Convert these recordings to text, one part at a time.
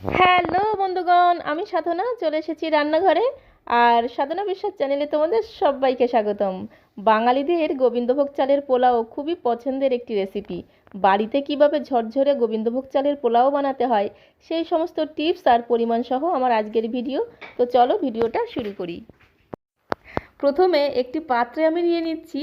Hello বন্ধুগণ, আমি সাধনা, চলে এসেছি রান্নাঘরে। আর সাধনা বিশ্বাস চ্যানেলে তোমাদের সবাইকে স্বাগতম। বাঙালিদের গোবিন্দভোগ চালের পোলাও খুবই পছন্দের একটি রেসিপি বাড়িতে কীভাবে ঝরঝরে গোবিন্দভোগ চালের পোলাও বানাতে হয়, সেই সমস্ত টিপস আর পরিমাণ সহ আমার আজকের ভিডিও তো চলো ভিডিওটা শুরু করি। প্রথমে একটি পাত্রে আমি নিয়ে নিচ্ছি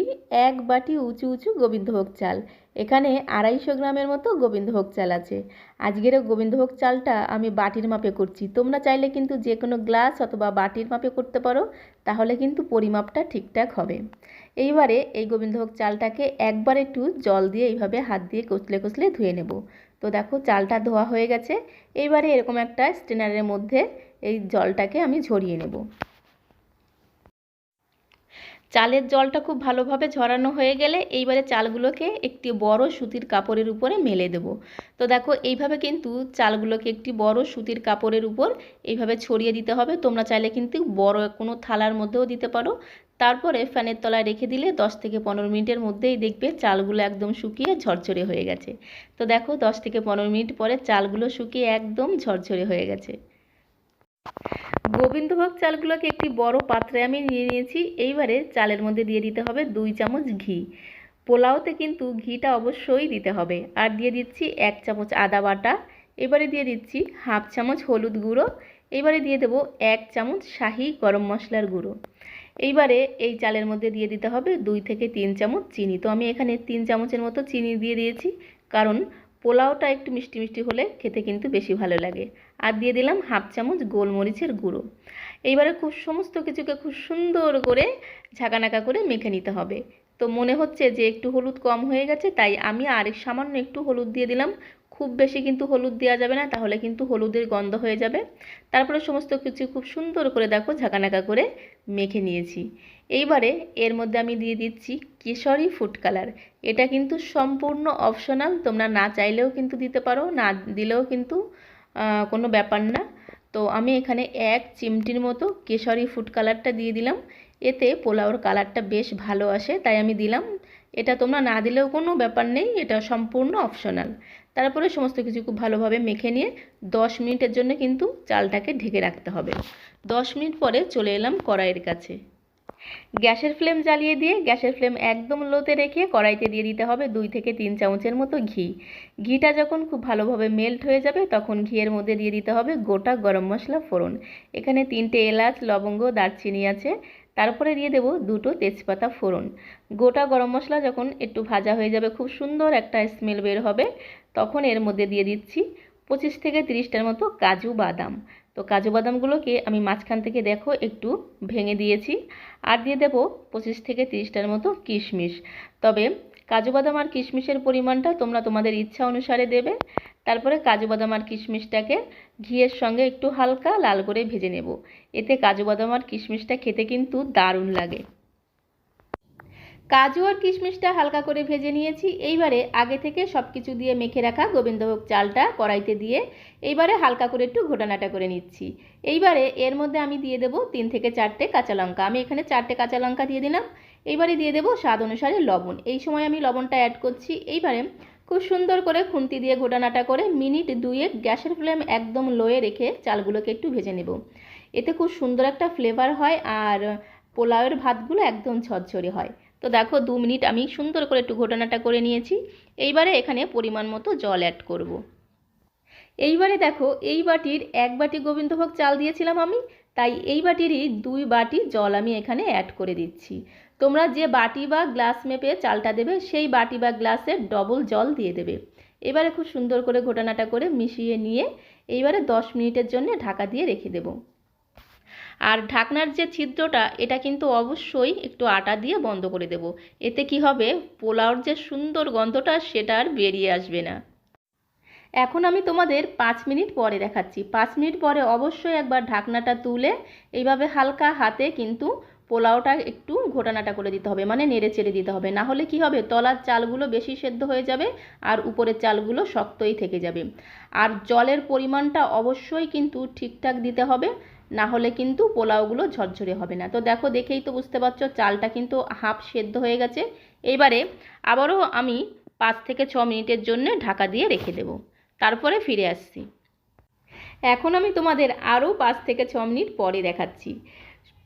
এক বাটি উঁচু উঁচু গোবিন্দভোগ চাল। এখানে আড়াইশো গ্রামের মতো গোবিন্দভোগ চাল আছে। আজকের গোবিন্দভোগ চালটা আমি বাটির মাপে করছি। তোমরা চাইলে কিন্তু যে কোনো গ্লাস অথবা বাটির মাপে করতে পারো, তাহলে কিন্তু পরিমাপটা ঠিকঠাক হবে। এইবারে এই গোবিন্দভোগ চালটাকে একবার একটু জল দিয়ে এইভাবে হাত দিয়ে কচলে কচলে ধুয়ে নেব। তো দেখো চালটা ধোয়া হয়ে গেছে। এইবারে এরকম একটা স্টেনারের মধ্যে এই জলটাকে আমি ঝরিয়ে নেব। চালের জলটা খুব ভালোভাবে ঝরানো হয়ে গেলে এইবারে চালগুলোকে একটি বড় সুতির কাপড়ের উপরে মেলে দেব। তো দেখো, এইভাবে কিন্তু চালগুলোকে একটি বড় সুতির কাপড়ের উপর এইভাবে ছড়িয়ে দিতে হবে। তোমরা চাইলে কিন্তু বড় কোনো থালার মধ্যেও দিতে পারো। তারপরে ফ্যানের তলায় রেখে দিলে দশ থেকে পনেরো মিনিটের মধ্যেই দেখবে চালগুলো একদম শুকিয়ে ঝরঝরে হয়ে গেছে। তো দেখো, দশ থেকে পনেরো মিনিট পরে চালগুলো শুকিয়ে একদম ঝরঝরে হয়ে গেছে। গোবিন্দভোগ চালগুলোকে একটি বড় পাত্রে আমি নিয়ে নিয়েছি। এইবারে চালের মধ্যে দিয়ে দিতে হবে দুই চামচ ঘি। পোলাওতে কিন্তু ঘিটা অবশ্যই দিতে হবে। আর দিয়ে দিচ্ছি এক চামচ আদা বাটা। এবারে দিয়ে দিচ্ছি হাফ চামচ হলুদ গুঁড়ো। এবারে দিয়ে দেবো এক চামচ শাহি গরম মশলার গুঁড়ো। এইবারে এই চালের মধ্যে দিয়ে দিতে হবে দুই থেকে তিন চামচ চিনি। তো আমি এখানে তিন চামচের মতো চিনি দিয়ে দিয়েছি। কারণ পোলাওটা একটু মিষ্টি মিষ্টি হলে খেতে কিন্তু বেশি ভালো লাগে। আর দিয়ে দিলাম হাফ চামচ গোলমরিচের গুঁড়ো। এইবারে খুব সমস্ত কিছুকে খুব সুন্দর করে ঝাঁকানাকা করে মেখে নিতে হবে। তো মনে হচ্ছে যে একটু হলুদ কম হয়ে গেছে, তাই আমি আরেক সামান্য একটু হলুদ দিয়ে দিলাম। খুব বেশি কিন্তু হলুদ দেওয়া যাবে না, তাহলে কিন্তু হলুদের গন্ধ হয়ে যাবে। তারপরে সমস্ত কিছু খুব সুন্দর করে দেখো, ঝাঁকানাকা করে মেখে নিয়েছি। এইবারে এর মধ্যে আমি দিয়ে দিচ্ছি কেশরি ফুড কালার। এটা কিন্তু সম্পূর্ণ অপশনাল, তোমরা না চাইলেও কিন্তু দিতে পারো, না দিলেও কিন্তু কোনো ব্যাপার না। তো আমি এখানে এক চিমটির মতো কেশরি ফুড কালারটা দিয়ে দিলাম। এতে পোলাওর কালারটা বেশ ভালো আসে, তাই আমি দিলাম। এটা তোমরা না দিলেও কোনো ব্যাপার নেই, এটা সম্পূর্ণ অপশনাল। তারপরে সমস্ত কিছু খুব ভালোভাবে মেখে নিয়ে দশ মিনিটের জন্য কিন্তু চালটাকে ঢেকে রাখতে হবে। দশ মিনিট পরে চলে এলাম কড়াইয়ের কাছে। গ্যাসের ফ্লেম জ্বালিয়ে দিয়ে, গ্যাসের ফ্লেম একদম লোতে রেখে কড়াইতে দিয়ে দিতে হবে দুই থেকে তিন চামচের মতো ঘি। ঘিটা যখন খুব ভালোভাবে মেল্ট হয়ে যাবে, তখন ঘিয়ের মধ্যে দিয়ে দিতে হবে গোটা গরম মশলা ফোড়ন। এখানে তিনটে এলাচ, লবঙ্গ, দারচিনি আছে। তারপরে দিয়ে দেবো দুটো তেজপাতা ফোড়ন। গোটা গরম মশলা যখন একটু ভাজা হয়ে যাবে, খুব সুন্দর একটা স্মেল বের হবে, তখন এর মধ্যে দিয়ে দিচ্ছি পঁচিশ থেকে তিরিশটার মতো কাজু বাদাম। তো কাজু বাদামগুলোকে আমি মাঝখান থেকে দেখো একটু ভেঙে দিয়েছি, আর দিয়ে দেবো পঁচিশ থেকে তিরিশটার মতো কিশমিশ। তবে কাজু বাদাম আর কিশমিশের পরিমাণটা তোমরা তোমাদের ইচ্ছা অনুসারে দেবে। তারপরে কাজু বাদাম আর কিশমিশটাকে ঘিয়ের সঙ্গে একটু হালকা লাল করে ভেজে নেব। এতে কাজু বাদাম আর কিশমিশটা খেতে কিন্তু দারুণ লাগে। কাজু আর কিশমিশটা হালকা করে ভেজে নিয়েছি। এইবারে আগে থেকে সব কিছু দিয়ে মেখে রাখা গোবিন্দভোগ চালটা কড়াইতে দিয়ে এইবারে হালকা করে একটু ঘোটানাটা করে নিচ্ছি। এইবারে এর মধ্যে আমি দিয়ে দেবো তিন থেকে চারটে কাঁচা লঙ্কা। আমি এখানে চারটে কাঁচা লঙ্কা দিয়ে দিলাম। এইবারে দিয়ে দেবো স্বাদ অনুসারে লবণ। এই সময় আমি লবণটা অ্যাড করছি। এইবারে খুব সুন্দর করে খুন্তি দিয়ে ঘোটানাটা করে মিনিট দুয়েক গ্যাসের ফ্লেম একদম লোয়ে রেখে চালগুলোকে একটু ভেজে নেব। এতে খুব সুন্দর একটা ফ্লেভার হয় আর পোলাওয়ের ভাতগুলো একদম ঝরঝরে হয়। তো দেখো দু মিনিট আমি সুন্দর করে একটু ঘটনাটা করে নিয়েছি। এইবারে এখানে পরিমাণ মতো জল অ্যাড করব। এইবারে দেখো এই বাটির এক বাটি গোবিন্দভোগ চাল দিয়েছিলাম আমি, তাই এই বাটিরই দুই বাটি জল আমি এখানে অ্যাড করে দিচ্ছি। তোমরা যে বাটি বা গ্লাস মেপে চালটা দেবে, সেই বাটি বা গ্লাসের ডবল জল দিয়ে দেবে। এবারে খুব সুন্দর করে ঘটনাটা করে মিশিয়ে নিয়ে এইবারে দশ মিনিটের জন্য ঢাকা দিয়ে রেখে দেবো। আর ঢাকনার যে ছিদ্রটা, এটা কিন্তু অবশ্যই একটু আটা দিয়ে বন্ধ করে দেব। এতে কি হবে? পোলাওর যে সুন্দর গন্ধটা, সেটা আর বেরিয়ে আসবে না। এখন আমি তোমাদের পাঁচ মিনিট পরে দেখাচ্ছি। পাঁচ মিনিট পরে অবশ্যই একবার ঢাকনাটা তুলে এইভাবে হালকা হাতে কিন্তু পোলাওটা একটু ঘোটানাটা করে দিতে হবে মানে নেড়ে চেড়ে দিতে হবে। না হলে কি হবে? তলার চালগুলো বেশি সেদ্ধ হয়ে যাবে আর উপরের চালগুলো শক্তই থেকে যাবে। আর জলের পরিমাণটা অবশ্যই কিন্তু ঠিকঠাক দিতে হবে, না হলে কিন্তু পোলাওগুলো ঝরঝরে হবে না। তো দেখো, দেখেই তো বুঝতে পারছ, চালটা কিন্তু হাফ সেদ্ধ হয়ে গেছে। এবারে আবারও আমি পাঁচ থেকে ছ মিনিটের জন্য ঢাকা দিয়ে রেখে দেব। তারপরে ফিরে আসছি। এখন আমি তোমাদের আরও পাঁচ থেকে ছ মিনিট পরে দেখাচ্ছি।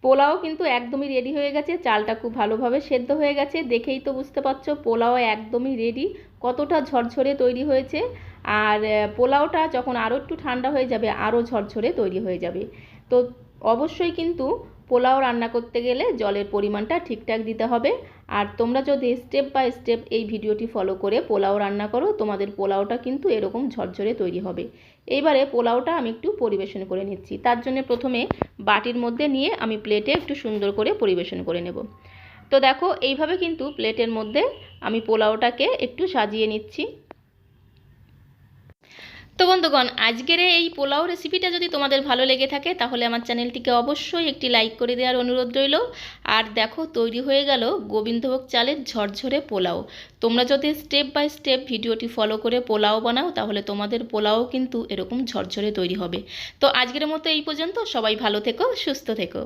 পোলাও কিন্তু একদমই রেডি হয়ে গেছে, চালটা খুব ভালোভাবে সেদ্ধ হয়ে গেছে, দেখেই তো বুঝতে পারছ, পোলাও একদমই রেডি কতটা ঝরঝরে তৈরি হয়েছে, আর পোলাওটা যখন আরও একটু ঠান্ডা হয়ে যাবে আরও ঝরঝরে তৈরি হয়ে যাবে। তো অবশ্যই কিন্তু পোলাও রান্না করতে গেলে জলের পরিমাণটা ঠিকঠাক দিতে হবে। আর তোমরা যদি স্টেপ বাই স্টেপ এই ভিডিওটি ফলো করে পোলাও রান্না করো, তোমাদের পোলাওটা কিন্তু এরকম ঝরঝরে তৈরি হবে। এইবারে পোলাওটা আমি একটু পরিবেশন করে নিচ্ছি। তার জন্য প্রথমে বাটির মধ্যে নিয়ে আমি প্লেটে একটু সুন্দর করে পরিবেশন করে নেব। তো দেখো, এইভাবে কিন্তু প্লেটের মধ্যে আমি পোলাওটাকে একটু সাজিয়ে নিচ্ছি। তো বন্ধুগণ, আজকের এই পোলাও রেসিপিটা যদি তোমাদের ভালো লেগে থাকে, তাহলে আমার চ্যানেলটিকে অবশ্যই একটি লাইক করে দেওয়ার অনুরোধ রইল। আর দেখো, তৈরি হয়ে গেল গোবিন্দভোগ চালের ঝরঝরে পোলাও। তোমরা যদি স্টেপ বাই স্টেপ ভিডিওটি ফলো করে পোলাও বানাও, তাহলে তোমাদের পোলাও কিন্তু এরকম ঝরঝরে তৈরি হবে। তো আজকের মতো এই পর্যন্ত, সবাই ভালো থেকো, সুস্থ থেকো।